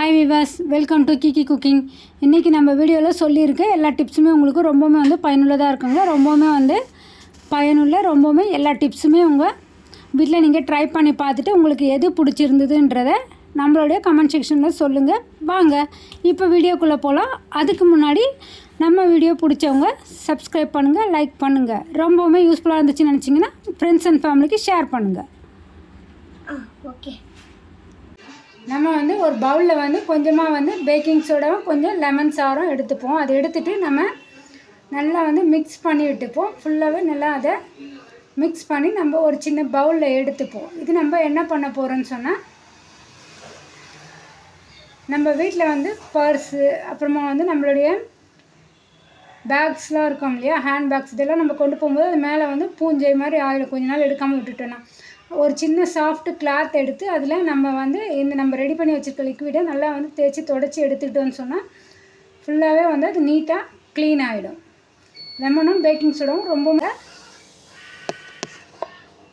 Hi viewers welcome to Kiki cooking இன்றைக்கி நம்ம வீடியோவில் சொல்லியிருக்க எல்லா டிப்ஸுமே உங்களுக்கு ரொம்பவுமே வந்து பயனுள்ளதாக இருக்குங்க. ரொம்பவுமே வந்து பயனுள்ள ரொம்பவுமே எல்லா டிப்ஸுமே உங்கள் வீட்டில் நீங்கள் ட்ரை பண்ணி பார்த்துட்டு உங்களுக்கு எது பிடிச்சிருந்ததுன்றத நம்மளுடைய கமெண்ட் செக்ஷனில் சொல்லுங்கள் வாங்க இப்போ வீடியோக்குள்ளே போகலாம் அதுக்கு முன்னாடி நம்ம வீடியோ பிடிச்சவங்க சப்ஸ்கிரைப் பண்ணுங்கள் லைக் பண்ணுங்கள் ரொம்பவுமே யூஸ்ஃபுல்லாக இருந்துச்சுன்னு நினச்சிங்கன்னா ஃப்ரெண்ட்ஸ் அண்ட் ஃபேமிலிக்கு ஷேர் பண்ணுங்கள் ஓகே நம்ம வந்து ஒரு பவுலில் வந்து கொஞ்சமாக வந்து பேக்கிங் சோடாவும் கொஞ்சம் லெமன் சாரும் எடுத்துப்போம். அதை எடுத்துகிட்டு நம்ம நல்லா வந்து மிக்ஸ் பண்ணி விட்டுப்போம். ஃபுல்லாகவே நல்லா அதை மிக்ஸ் பண்ணி நம்ம ஒரு சின்ன பவுலில் எடுத்துப்போம். இது நம்ம என்ன பண்ண போகிறோன்னு சொன்னால் நம்ம வீட்டில் வந்து பர்ஸு அப்புறமா வந்து நம்மளுடைய பேக்ஸ்லாம் இருக்கும் இல்லையா? ஹேண்ட் பேக்ஸ் இதெல்லாம் நம்ம கொண்டு போகும்போது அது மேலே வந்து பூஞ்சை மாதிரி ஆயிடும். கொஞ்ச நாள் எடுக்காமல் விட்டுட்டோன்னா ஒரு சின்ன சாஃப்ட் கிளாத் எடுத்து அதில் நம்ம வந்து இந்த நம்ம ரெடி பண்ணி வச்சுருக்க லிக்விடை நல்லா வந்து தேய்ச்சி தொடச்சி எடுத்துக்கிட்டோன்னு சொன்னால் ஃபுல்லாகவே வந்து அது நீட்டாக க்ளீன் ஆகிடும் லெமனும் பேக்கிங் சோடாவும் ரொம்ப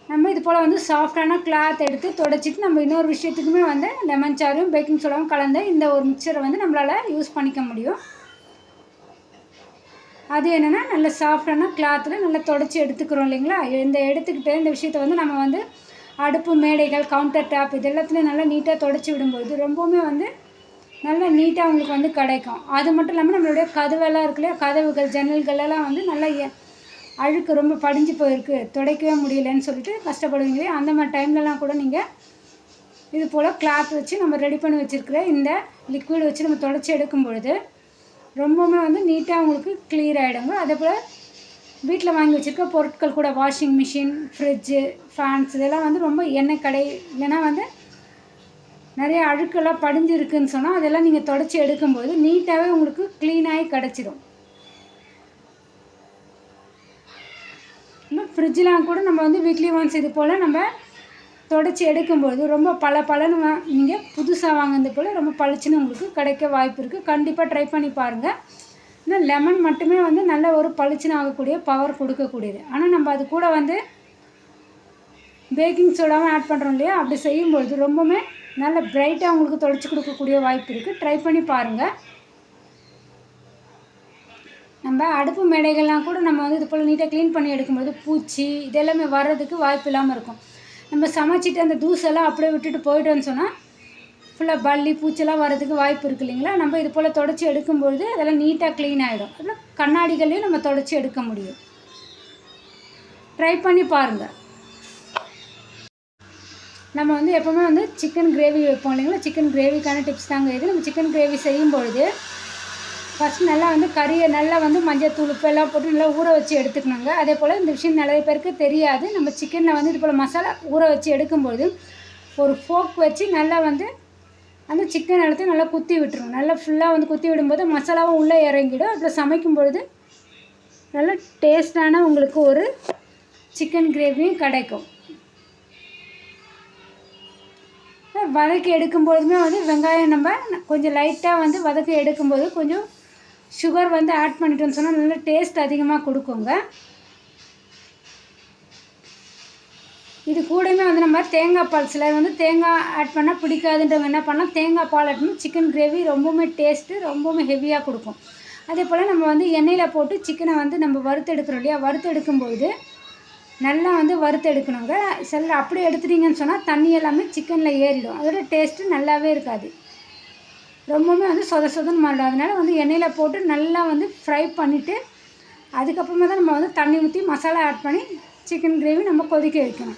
நம்ம இது போல் வந்து சாஃப்டான கிளாத் எடுத்து தொடச்சிட்டு நம்ம இன்னொரு விஷயத்துக்குமே வந்து லெமன் சாரும் பேக்கிங் சோடாவும் கலந்து இந்த ஒரு மிக்சரை வந்து நம்மளால் யூஸ் பண்ணிக்க முடியும். அது என்னென்னா நல்ல சாஃப்டான கிளாத்தில் நல்லா தொடச்சி எடுத்துக்கிறோம் இல்லைங்களா? இந்த எடுத்துக்கிட்டு இந்த விஷயத்தை வந்து நம்ம வந்து அடுப்பு மேடைகள் கவுண்டர் டாப் இது எல்லாத்துலேயும் நல்லா நீட்டாக தொடச்சி விடும்போது ரொம்பவுமே வந்து நல்லா நீட்டாக அவங்களுக்கு வந்து கிடைக்கும். அது மட்டும் இல்லாமல் நம்மளுடைய கதவெல்லாம் இருக்கு இல்லையா? கதவுகள் ஜன்னல்களெல்லாம் வந்து நல்லா எ- அழுக்கு ரொம்ப படிஞ்சு போயிருக்கு. துடைக்கவே முடியலன்னு சொல்லிட்டு கஷ்டப்படுவீங்களே அந்த மாதிரி டைம்லலாம் கூட நீங்கள் இது போல் கிளாத் வச்சு நம்ம ரெடி பண்ணி வச்சுருக்கிற இந்த லிக்விட் வச்சு நம்ம தொடச்சி எடுக்கும் பொழுது ரொம்பவுமே வந்து நீட்டாக அவங்களுக்கு கிளியர் ஆகிடுங்க அதே போல் வீட்டில் வாங்கி வச்சுருக்க பொருட்கள் கூட வாஷிங் மிஷின் ஃப்ரிட்ஜு ஃபேன்ஸ் இதெல்லாம் வந்து ரொம்ப எண்ணெய் கடை. இல்லைன்னா வந்து நிறைய அழுக்கெல்லாம் படிஞ்சிருக்குன்னு சொன்னால் அதெல்லாம் நீங்கள் தொடச்சி எடுக்கும்போது நீட்டாகவே உங்களுக்கு க்ளீனாகி கிடச்சிடும் இன்னும் ஃப்ரிட்ஜெலாம் கூட நம்ம வந்து வீக்லி ஒன்ஸ் இது போல் நம்ம தொடச்சி எடுக்கும்போது ரொம்ப பல பலன்னு நீங்கள் புதுசாக வாங்கினது போல் ரொம்ப பளிச்சுன்னு உங்களுக்கு கிடைக்க வாய்ப்பு இருக்குது கண்டிப்பாக ட்ரை பண்ணி பாருங்கள் இந்த லெமன் மட்டுமே வந்து நல்ல ஒரு பளிச்சுன்னு ஆகக்கூடிய பவர் கொடுக்கக்கூடியது. ஆனால் நம்ம அது கூட வந்து பேக்கிங் சோடாவும் ஆட் பண்ணுறோம் இல்லையா? அப்படி செய்யும்பொழுது ரொம்பவுமே நல்ல பிரைட்டாக உங்களுக்கு தொடச்சி கொடுக்கக்கூடிய வாய்ப்பு இருக்குது ட்ரை பண்ணி பாருங்கள் நம்ம அடுப்பு மேடைகள்லாம் கூட நம்ம வந்து இது போல் நீட்டாக க்ளீன் பண்ணி எடுக்கும்போது பூச்சி இதெல்லாமே வர்றதுக்கு வாய்ப்பு இல்லாமல் இருக்கும். நம்ம சமைச்சிட்டு அந்த தூசெல்லாம் அப்படியே விட்டுட்டு போயிட்டோன்னு சொன்னால் ஃபுல்லாக பல்லி பூச்செல்லாம் வர்றதுக்கு வாய்ப்பு இருக்குது இல்லைங்களா? நம்ம இது போல் தொடச்சி எடுக்கும்பொழுது அதெல்லாம் நீட்டாக க்ளீன் ஆகிடும் அதெல்லாம் கண்ணாடிகளையும் நம்ம தொடச்சி எடுக்க முடியும். ட்ரை பண்ணி பாருங்கள் நம்ம வந்து எப்போவுமே வந்து சிக்கன் கிரேவி வைப்போம் இல்லைங்களா? சிக்கன் கிரேவிக்கான டிப்ஸ் தாங்க இது. நம்ம சிக்கன் கிரேவி செய்யும் பொழுது ஃபஸ்ட் நல்லா வந்து கறியை நல்லா வந்து மஞ்சள் மஞ்சத்தூள் உப்பெல்லாம் போட்டு நல்லா ஊற வச்சு எடுத்துக்கணுங்க. அதே போல் இந்த விஷயம் நிறைய பேருக்கு தெரியாது. நம்ம சிக்கனில் வந்து இது போல் மசாலா ஊற வச்சு எடுக்கும்பொழுது ஒரு ஃபோக் வச்சு நல்லா வந்து அந்த சிக்கன் எடுத்து நல்லா குத்தி விட்டுரும் நல்லா ஃபுல்லாக வந்து குத்தி விடும்போது மசாலாவும் உள்ளே இறங்கிடும். அப்புறம் சமைக்கும் பொழுது நல்ல டேஸ்டான உங்களுக்கு ஒரு சிக்கன் கிரேவியும் கிடைக்கும். வதக்கி எடுக்கும்பொழுதுமே வந்து வெங்காயம் நம்ம கொஞ்சம் லைட்டாக வந்து வதக்கி எடுக்கும்போது கொஞ்சம் சுகர் வந்து ஆட் பண்ணிட்டோம்னு சொன்னால் நல்லா டேஸ்ட் அதிகமாக கொடுக்குங்க. இது கூடவே வந்து நம்ம தேங்காய் பால் சிலர் வந்து தேங்காய் ஆட் பண்ணால் பிடிக்காதுன்றவங்க என்ன பண்ணால் தேங்காய் பால் ஆட் பண்ணி சிக்கன் கிரேவி ரொம்பவுமே டேஸ்ட்டு ரொம்பவுமே ஹெவியாக கொடுக்கும். அதே போல் நம்ம வந்து எண்ணெயில் போட்டு சிக்கனை வந்து நம்ம வறுத்து எடுக்கிறோம் இல்லையா? வறுத்து எடுக்கும்போது நல்லா வந்து வறுத்து எடுக்கணுங்க சில அப்படி எடுத்துட்டீங்கன்னு சொன்னால் தண்ணி எல்லாமே சிக்கனில் ஏறிடும். அதோட டேஸ்ட்டு நல்லாவே இருக்காது. ரொம்பவுமே வந்து சொத சொதன்னு மாறிடும். அதனால வந்து எண்ணெயில் போட்டு நல்லா வந்து ஃப்ரை பண்ணிவிட்டு அதுக்கப்புறமா தான் நம்ம வந்து தண்ணி ஊற்றி மசாலா ஆட் பண்ணி சிக்கன் கிரேவி நம்ம கொதிக்க வைக்கணும்.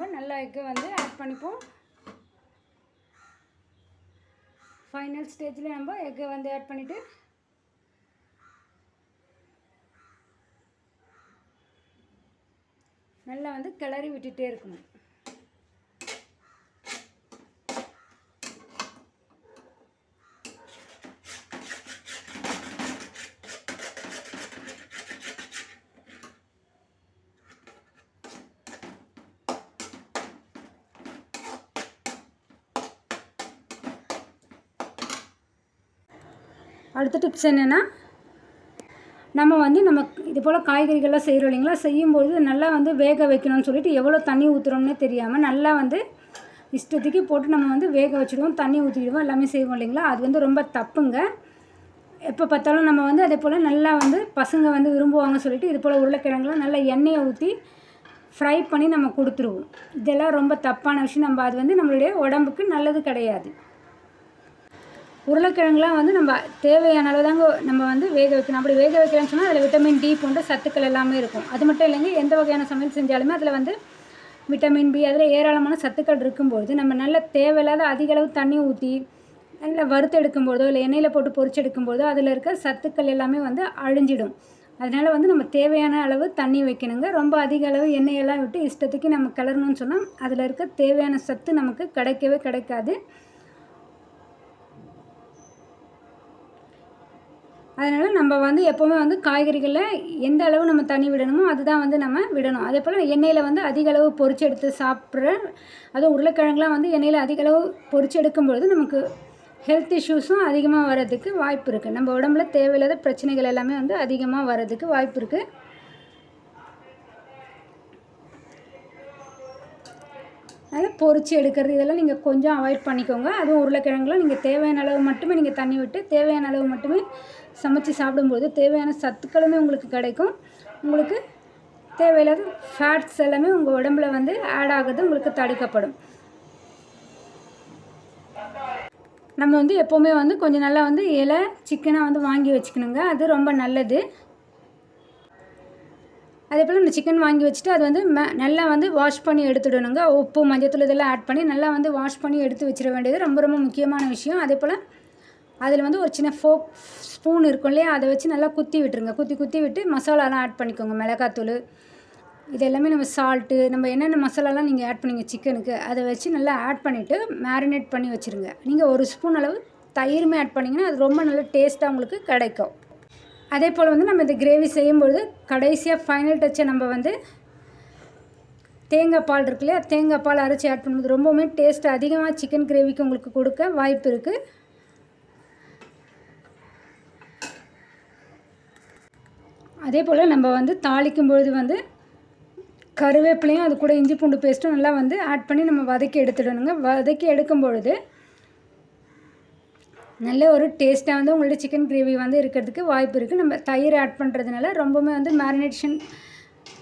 எக்கு வந்து ஆட் பண்ணிப்போம். ஃபைனல் ஸ்டேஜில் நம்ம எக்கை வந்து ஆட் பண்ணிவிட்டு நல்லா வந்து கிளறி விட்டுகிட்டே இருக்கணும். அடுத்த டிப்ஸ் என்னென்னா நம்ம வந்து நம்ம இது போல் காய்கறிகள்லாம் செய்கிறோம் இல்லைங்களா? செய்யும்போது நல்லா வந்து வேக வைக்கணும்னு சொல்லிட்டு எவ்வளோ தண்ணி ஊற்றுறோம்னே தெரியாமல் நல்லா வந்து இஷ்டத்துக்கு போட்டு நம்ம வந்து வேக வச்சுடுவோம் தண்ணி ஊற்றிடுவோம் எல்லாமே செய்வோம் இல்லைங்களா? அது வந்து ரொம்ப தப்புங்க. எப்போ பார்த்தாலும் நம்ம வந்து அதே போல் நல்லா வந்து பசங்க வந்து விரும்புவாங்க சொல்லிட்டு இது போல் உருளைக்கிழங்குலாம் நல்லா எண்ணெயை ஊற்றி ஃப்ரை பண்ணி நம்ம கொடுத்துருவோம். இதெல்லாம் ரொம்ப தப்பான விஷயம். நம்ம அது வந்து நம்மளுடைய உடம்புக்கு நல்லது கிடையாது. உருளைக்கிழங்குலாம் வந்து நம்ம தேவையான அளவு தாங்க நம்ம வந்து வேக வைக்கணும். அப்படி வேக வைக்கலன்னு சொன்னால் அதில் விட்டமின் டி போன்ற சத்துக்கள் எல்லாமே இருக்கும். அது மட்டும் இல்லைங்க எந்த வகையான சமையல் செஞ்சாலுமே அதில் வந்து விட்டமின் பி அதில் ஏராளமான சத்துக்கள் இருக்கும்போது நம்ம நல்ல தேவையில்லாத அதிக அளவு தண்ணி ஊற்றி நல்லா வறுத்து எடுக்கும்போதோ இல்லை எண்ணெயில் போட்டு பொறிச்சு எடுக்கும்போதோ அதில் இருக்க சத்துக்கள் எல்லாமே வந்து அழிஞ்சிடும். அதனால் வந்து நம்ம தேவையான அளவு தண்ணி வைக்கணுங்க. ரொம்ப அதிக அளவு எண்ணெயெல்லாம் விட்டு இஷ்டத்துக்கு நம்ம கிளறணும்னு சொன்னால் அதில் இருக்க தேவையான சத்து நமக்கு கிடைக்கவே கிடைக்காது. அதனால் நம்ம வந்து எப்போவுமே வந்து காய்கறிகளில் எந்த அளவு நம்ம தண்ணி விடணுமோ அதுதான் வந்து நம்ம விடணும். அதே போல் எண்ணெயில் வந்து அதிக அளவு பொரிச்சு எடுத்து சாப்பிட்ற அதுவும் உருளைக்கிழங்குலாம் வந்து எண்ணெயில் அதிக அளவு பொரிச்சு எடுக்கும்பொழுது நமக்கு ஹெல்த் இஷ்யூஸும் அதிகமாக வர்றதுக்கு வாய்ப்பு இருக்குது நம்ம உடம்புல தேவையில்லாத பிரச்சனைகள் எல்லாமே வந்து அதிகமாக வர்றதுக்கு வாய்ப்பு இருக்குது அதனால் பொரிச்சு எடுக்கிறது இதெல்லாம் நீங்கள் கொஞ்சம் அவாய்ட் பண்ணிக்கோங்க. அதுவும் உருளைக்கிழங்குலாம் நீங்கள் தேவையான அளவு மட்டுமே நீங்கள் தண்ணி விட்டு தேவையான அளவு மட்டுமே சமைச்சு சாப்பிடும்போது தேவையான சத்துக்களுமே உங்களுக்கு கிடைக்கும். உங்களுக்கு தேவையில்லாத ஃபேட்ஸ் எல்லாமே உங்கள் உடம்புல வந்து ஆட் ஆகுது உங்களுக்கு தடுக்கப்படும். நம்ம வந்து எப்போவுமே வந்து கொஞ்சம் நல்லா வந்து இலை சிக்கனாக வந்து வாங்கி வச்சுக்கணுங்க. அது ரொம்ப நல்லது. அதே போல் இந்த சிக்கன் வாங்கி வச்சுட்டு அது வந்து ம நல்லா வந்து வாஷ் பண்ணி எடுத்துடணுங்க. உப்பு மஞ்சத்தூள் இதெல்லாம் ஆட் பண்ணி நல்லா வந்து வாஷ் பண்ணி எடுத்து வச்சிட வேண்டியது ரொம்ப ரொம்ப முக்கியமான விஷயம். அதே போல் அதில் வந்து ஒரு சின்ன ஃபோக் ஸ்பூன் இருக்கும் இல்லையா? அதை வச்சு நல்லா குத்தி விட்டுருங்க. குத்தி குத்தி விட்டு மசாலாலாம் ஆட் பண்ணிக்கோங்க. மிளகாத்தூள் இது எல்லாமே நம்ம சால்ட்டு நம்ம என்னென்ன மசாலாலாம் நீங்கள் ஆட் பண்ணிங்க சிக்கனுக்கு அதை வச்சு நல்லா ஆட் பண்ணிவிட்டு மேரினேட் பண்ணி வச்சுருங்க. நீங்கள் ஒரு ஸ்பூன் அளவு தயிருமே ஆட் பண்ணிங்கன்னா அது ரொம்ப நல்ல டேஸ்ட்டாக உங்களுக்கு கிடைக்கும். அதே போல் வந்து நம்ம இந்த கிரேவி செய்யும்பொழுது கடைசியாக ஃபைனல் டச்சை நம்ம வந்து தேங்காய் பால் இருக்கு இல்லையா தேங்காய் பால் அரைச்சி ஆட் பண்ணும்போது ரொம்பவுமே டேஸ்ட் அதிகமாக சிக்கன் கிரேவிக்கு உங்களுக்கு கொடுக்க வாய்ப்பு இருக்குது அதே போல் நம்ம வந்து தாளிக்கும் பொழுது வந்து கருவேப்பிலையும் அது கூட இஞ்சி பூண்டு பேஸ்ட்டும் நல்லா வந்து ஆட் பண்ணி நம்ம வதக்கி எடுத்துடணுங்க. வதக்கி எடுக்கும் பொழுது நல்ல ஒரு டேஸ்ட்டாக வந்து உங்கள்ட்ட சிக்கன் கிரேவி வந்து இருக்கிறதுக்கு வாய்ப்பு இருக்குது நம்ம தயிர் ஆட் பண்ணுறதுனால ரொம்பவுமே வந்து மேரினேஷன்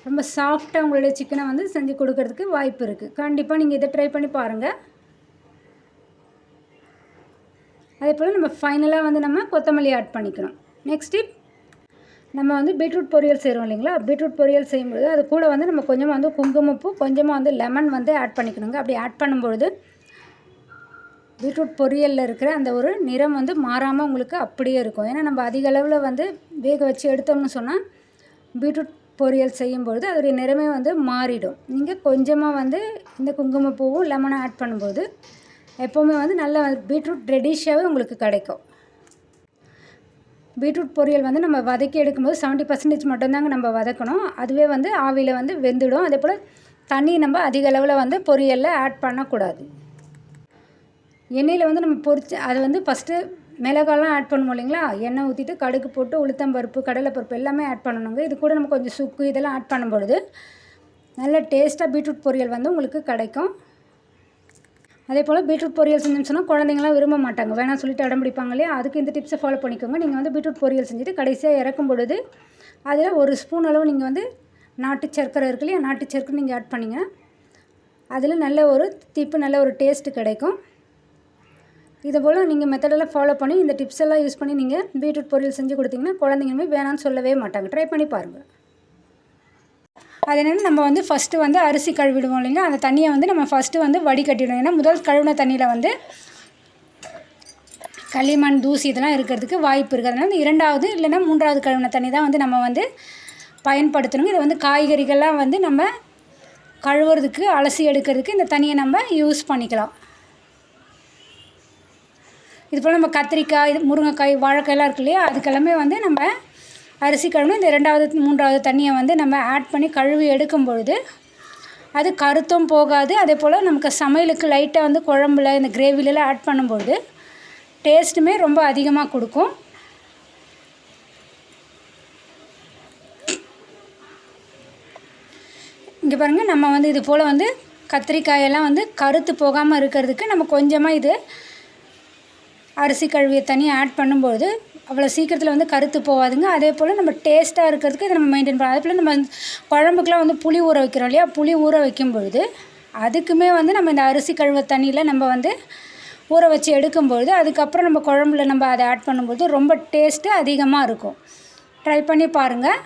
ரொம்ப சாஃப்டாக உங்களுடைய சிக்கனை வந்து செஞ்சு கொடுக்கறதுக்கு வாய்ப்பு இருக்குது கண்டிப்பாக நீங்கள் இதை ட்ரை பண்ணி பாருங்கள் அதே போல் நம்ம ஃபைனலாக வந்து நம்ம கொத்தமல்லி ஆட் பண்ணிக்கணும் நெக்ஸ்ட் டிப் நம்ம வந்து பீட்ரூட் பொரியல் செய்கிறோம் இல்லைங்களா? பீட்ரூட் பொரியல் செய்யும்போது அது கூட வந்து நம்ம கொஞ்சமாக வந்து குங்குமப்பூ கொஞ்சமாக வந்து லெமன் வந்து ஆட் பண்ணிக்கணுங்க. அப்படி ஆட் பண்ணும்பொழுது பீட்ரூட் பொரியலில் இருக்கிற அந்த ஒரு நிறம் வந்து மாறாமல் உங்களுக்கு அப்படியே இருக்கும். ஏன்னா நம்ம அதிக அளவில் வந்து வேக வச்சு எடுத்தோம்னு சொன்னால் பீட்ரூட் பொரியல் செய்யும்பொழுது அதோடைய நிறமே வந்து மாறிடும். நீங்கள் கொஞ்சமாக வந்து இந்த குங்குமப்பூவும் லெமனும் ஆட் பண்ணும்போது எப்போவுமே வந்து நல்ல பீட்ரூட் ரெடிஷாகவே உங்களுக்கு கிடைக்கும். பீட்ரூட் பொரியல் வந்து நம்ம வதக்கி எடுக்கும்போது செவன்ட்டி பர்சன்டேஜ் மட்டும்தாங்க நம்ம வதக்கணும். அதுவே வந்து ஆவியில் வந்து வெந்துடும். அதே போல் தண்ணி நம்ம அதிக அளவில் வந்து பொரியலில் ஆட் பண்ணக்கூடாது. எண்ணெயில் வந்து நம்ம பொரிச்சு அது வந்து ஃபஸ்ட்டு மிளகாலாம் ஆட் பண்ணுவோம் இல்லைங்களா? எண்ணெய் ஊற்றிட்டு கடுகு போட்டு உளுத்தம்பருப்பு கடலைப்பருப்பு எல்லாமே ஆட் பண்ணணுங்க. இது கூட நம்ம கொஞ்சம் சுக்கு இதெல்லாம் ஆட் பண்ணும்பொழுது நல்ல டேஸ்ட்டாக பீட்ரூட் பொரியல் வந்து உங்களுக்கு கிடைக்கும். அதே போல் பீட்ரூட் பொரியல் செஞ்சோம்னு சொன்னால் குழந்தைங்களாம் விரும்ப மாட்டாங்க. வேணாம் சொல்லிட்டு அடம் பிடிப்பாங்க இல்லையா? அதுக்கு இந்த டிப்ஸை ஃபாலோ பண்ணிக்கோங்க. நீங்கள் வந்து பீட்ரூட் பொரியல் செஞ்சுட்டு கடைசியாக இறக்கும் பொழுது அதில் ஒரு ஸ்பூன் அளவு நீங்கள் வந்து நாட்டு சர்க்கரை இருக்கு இல்லையா? நாட்டு சர்க்கரை நீங்கள் ஆட் பண்ணிங்க. அதில் நல்ல ஒரு திப்பு நல்ல ஒரு டேஸ்ட்டு கிடைக்கும். இதை போல் நீங்கள் மெத்தடெல்லாம் ஃபாலோ பண்ணி இந்த டிப்ஸ் எல்லாம் யூஸ் பண்ணி நீங்கள் பீட்ரூட் பொரியல் செஞ்சு கொடுத்தீங்கன்னா குழந்தைங்களுமே வேணாம்னு சொல்லவே மாட்டாங்க. ட்ரை பண்ணி பாருங்கள் அது என்னென்னா நம்ம வந்து ஃபஸ்ட்டு வந்து அரிசி கழுவிடுவோம் இல்லைங்களா? அந்த தண்ணியை வந்து நம்ம ஃபஸ்ட்டு வந்து வடிகட்டிடுவோம் ஏன்னா முதல் கழுவின தண்ணியில் வந்து களிமண் தூசி இதெல்லாம் இருக்கிறதுக்கு வாய்ப்பு இருக்குது அதனால் இரண்டாவது இல்லைன்னா மூன்றாவது கழுவின தண்ணி தான் வந்து நம்ம வந்து பயன்படுத்தணும். இதை வந்து காய்கறிகள்லாம் வந்து நம்ம கழுவுறதுக்கு அலசி எடுக்கிறதுக்கு இந்த தண்ணியை நம்ம யூஸ் பண்ணிக்கலாம். இது போல் நம்ம கத்திரிக்காய் இது முருங்கைக்காய் வாழைக்காயெல்லாம் இருக்கு இல்லையா? அதுக்கெல்லாமே வந்து நம்ம அரிசி கழுவணும். இந்த ரெண்டாவது மூன்றாவது தண்ணியை வந்து நம்ம ஆட் பண்ணி கழுவி எடுக்கும் பொழுது அது கருத்தும் போகாது. அதே போல் நமக்கு சமையலுக்கு லைட்டாக வந்து குழம்புல இந்த கிரேவிலலாம் ஆட் பண்ணும்பொழுது டேஸ்ட்டுமே ரொம்ப அதிகமாக கொடுக்கும். இங்கே பாருங்கள் நம்ம வந்து இது போல் வந்து கத்திரிக்காயெல்லாம் வந்து கருத்து போகாமல் இருக்கிறதுக்கு நம்ம கொஞ்சமாக இது அரிசி கழுவிய தண்ணி ஆட் பண்ணும்போது அவ்வளோ சீக்கிரத்தில் வந்து கருத்து போகாதுங்க. அதே போல் நம்ம டேஸ்ட்டாக இருக்கிறதுக்கு இதை நம்ம மெயின்டைன் பண்ணலாம். அதே போல் நம்ம குழம்புக்குலாம் வந்து புளி ஊற வைக்கிறோம் இல்லையா? புளி ஊற வைக்கும் பொழுது அதுக்குமே வந்து நம்ம இந்த அரிசி கழுவ தண்ணியில் நம்ம வந்து ஊற வச்சு எடுக்கும்பொழுது அதுக்கப்புறம் நம்ம குழம்புல நம்ம அதை ஆட் பண்ணும்போது ரொம்ப டேஸ்ட்டு அதிகமாக இருக்கும். ட்ரை பண்ணி பாருங்கள்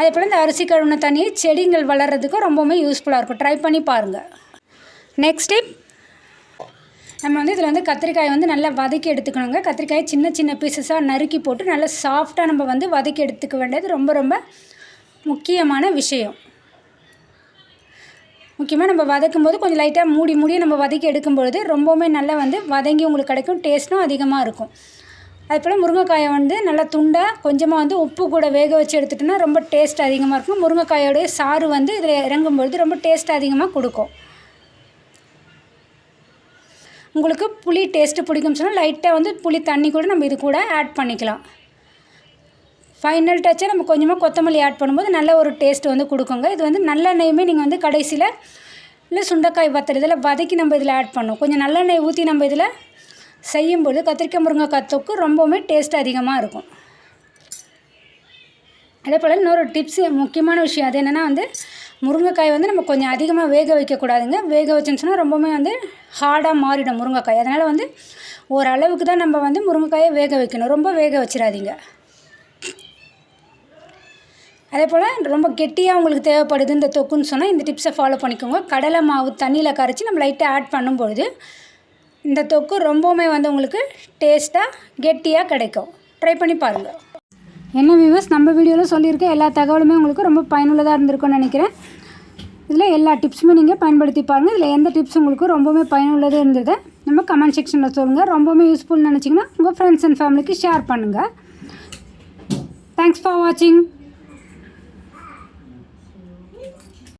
அதே போல் இந்த அரிசி கழுவின தண்ணியை செடிகள் வளர்கிறதுக்கும் ரொம்பவுமே யூஸ்ஃபுல்லாக இருக்கும். ட்ரை பண்ணி பாருங்கள் நெக்ஸ்ட் டிப் நம்ம வந்து இதில் வந்து கத்திரிக்காயை வந்து நல்லா வதக்கி எடுத்துக்கணுங்க. கத்திரிக்காயை சின்ன சின்ன பீசஸாக நறுக்கி போட்டு நல்லா சாஃப்டாக நம்ம வந்து வதக்கி எடுத்துக்க வேண்டியது ரொம்ப ரொம்ப முக்கியமான விஷயம். முக்கியமாக நம்ம வதக்கும் போது கொஞ்சம் லைட்டாக மூடி மூடி நம்ம வதக்கி எடுக்கும் பொழுது ரொம்பவுமே நல்லா வந்து வதங்கி உங்களுக்கு கிடைக்கும் டேஸ்ட்டும் அதிகமாக இருக்கும். அது போல் முருங்கைக்காயை வந்து நல்லா துண்டாக கொஞ்சமாக வந்து உப்பு கூட வேக வச்சு எடுத்துட்டோன்னா ரொம்ப டேஸ்ட் அதிகமாக இருக்கும். முருங்கைக்காயோடைய சாறு வந்து இதில் இறங்கும்பொழுது ரொம்ப டேஸ்ட் அதிகமாக கொடுக்கும். உங்களுக்கு புளி டேஸ்ட்டு பிடிக்கும்னு சொன்னால் லைட்டாக வந்து புளி தண்ணி கூட நம்ம இது கூட ஆட் பண்ணிக்கலாம். ஃபைனல் டச்சாக நம்ம கொஞ்சமாக கொத்தமல்லி ஆட் பண்ணும்போது நல்ல ஒரு டேஸ்ட் வந்து கொடுக்குங்க. இது வந்து நல்லெண்ணெயுமே நீங்கள் வந்து கடைசியில் இல்லை சுண்டைக்காய் வத்தல் இதில் வதக்கி நம்ம இதில் ஆட் பண்ணணும். கொஞ்சம் நல்லெண்ணெய் ஊற்றி நம்ம இதில் செய்யும்போது கத்திரிக்காய் முருங்கைக்காய் தொக்கு ரொம்பவுமே டேஸ்ட் அதிகமாக இருக்கும். அதே போல் இன்னொரு டிப்ஸு முக்கியமான விஷயம் அது என்னென்னா வந்து முருங்கைக்காய் வந்து நம்ம கொஞ்சம் அதிகமாக வேக வைக்கக்கூடாதுங்க. வேக வச்சோன்னு சொன்னால் ரொம்பவுமே வந்து ஹார்டாக மாறிடும் முருங்கைக்காய். அதனால் வந்து ஓரளவுக்கு தான் நம்ம வந்து முருங்கைக்காயை வேக வைக்கணும். ரொம்ப வேக வச்சிடாதீங்க. அதே போல் ரொம்ப கெட்டியாக உங்களுக்கு தேவைப்படுது இந்த தொக்குன்னு சொன்னால் இந்த டிப்ஸை ஃபாலோ பண்ணிக்கோங்க. கடலை மாவு தண்ணியில் கரைச்சி நம்ம லைட்டாக ஆட் பண்ணும்பொழுது இந்த தொக்கு ரொம்பவுமே வந்து உங்களுக்கு டேஸ்ட்டாக கெட்டியாக கிடைக்கும். ட்ரை பண்ணி பாருங்கள் என்ன வியூவர்ஸ் நம்ம வீடியோவில் சொல்லியிருக்க எல்லா தகவலுமே உங்களுக்கு ரொம்ப பயனுள்ளதாக இருந்திருக்கும்னு நினைக்கிறேன். இதில் எல்லா டிப்ஸுமே நீங்கள் பயன்படுத்தி பாருங்கள் இதில் எந்த டிப்ஸ் உங்களுக்கு ரொம்பவுமே பயனுள்ளது இருந்தது நம்ம கமெண்ட் செக்ஷனில் சொல்லுங்கள் ரொம்பவுமே யூஸ்ஃபுல்னு நினச்சிங்கன்னா உங்கள் ஃப்ரெண்ட்ஸ் அண்ட் ஃபேமிலிக்கு ஷேர் பண்ணுங்கள் தேங்க்ஸ் ஃபார் வாட்சிங்